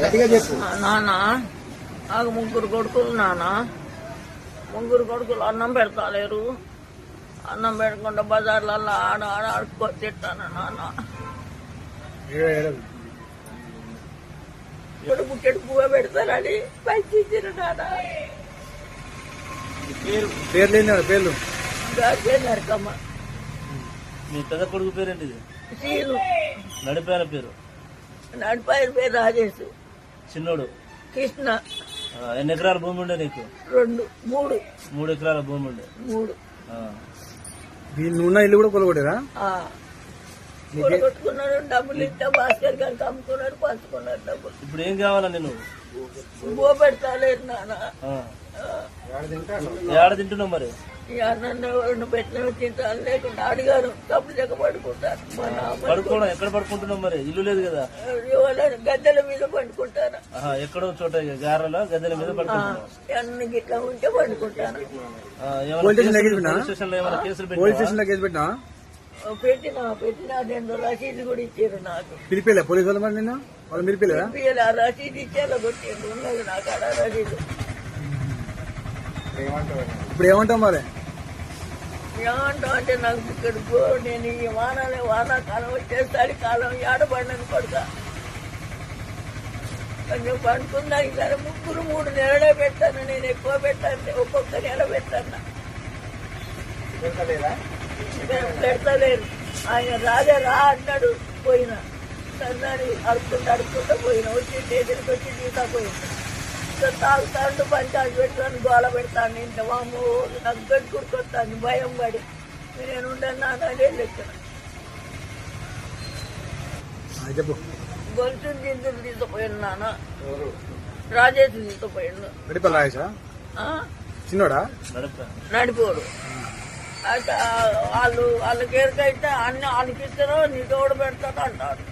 నాన్న నాకు ముగ్గురు కొడుకులు నాన్న ముగ్గురు కొడుకులు అన్నం పెడతాలేరు. అన్నం పెట్టకుండా బజార్లలో ఆడ ఆడ ఆడుకో తిట్టాను నాన్న పువ్వ పెడతారని పైకి ఇచ్చిన నాన్న? పేర్లు. పేర్లు నరకమ్మ. మీ పెద్ద కొడుకు పేరేంటిది? సీను నడిపాయన పేరు. నడిపాయన పేరు రాజేష్. చిన్నోడు. కృష్ణ. ఎన్ని ఎకరాల భూమి ఉండే నీకు? రెండు మూడు. మూడు ఎకరాల భూమి ఉండే. మూడు. ఆ. వీళ్ళు ఉన్న ఇల్లు కూడా కొలగొట్టారా ఆ. కొట్టుకున్నాడు డబ్బులు ఇస్తే భాస్కర్ గారికి అమ్ముకున్నాడు పంచుకున్నాడు డబ్బులు. ఇప్పుడు ఏం కావాలా నేను బో పెడతాలేరు నాన్న. ఆ. ఏడ తింటున్నావు మరి? ఈ అన్నం ఎవరిని పెట్టిన తింటాను లేకుండా అడిగారు చెక్క పడుకుంటారు. పడుకోవడం ఎక్కడ పడుకుంటున్నావు మరి? ఇల్లు లేదు కదా? ఎవరైనా గద్దెల మీద పండుకుంటారు ఎక్కడో చోట గారెల గద్దెల మీద పడుకుంటున్నావు. అన్ని గిట్లా ఉంటే పెట్టినా? పెట్టిన? రెండు రసీదు కూడా ఇచ్చారు నాకు. పిలిపిలే పోలీసు వాళ్ళు మరి నిన్న? వాళ్ళు రసీదు ఇచ్చేలా కొట్టిండు ఉన్నది నాకు రసీదు. ఇప్పుడు ఏమంటావు మరి? ఏమంటావు అంటే నాకు ఇక్కడ గో నేను ఈ వానాలే వానాకాలం వచ్చేసరి కాలం ఏడబడినని కొడుక. కొంచెం పండుకున్నా సరే ముగ్గురు మూడు నెలలే పెట్టాను నేను ఎక్కువ పెట్టాను ఒక్కొక్క నెల పెట్టాను. పెడతలేరు ఆయన రాజా రా అన్నాడు పోయినా. సన్నాడు అడుక్కుంటూ అడుక్కుంటూ పోయినా. వచ్చి స్టేషన్కి వచ్చి తీసా పోయినా. ఇంకా తాగుతాడు పంచాలు పెడతాను గోల పెడతాను ఇంత వాము నాకు గట్టుకుడుకొస్తాను భయం పడి. నేను ఉండను నాన్నదే లెక్కన గొలుసు గింజలు తీసుకుపోయాను నాన్న. రాజేష్ తీసుకుపోయాను? చిన్నోడా? నడిపా. నడిపోడు. అయితే వాళ్ళు వాళ్ళకి ఎరకైతే అన్ని వాళ్ళకి ఇస్తారో నీ తోడు పెడతాడు అంటారు.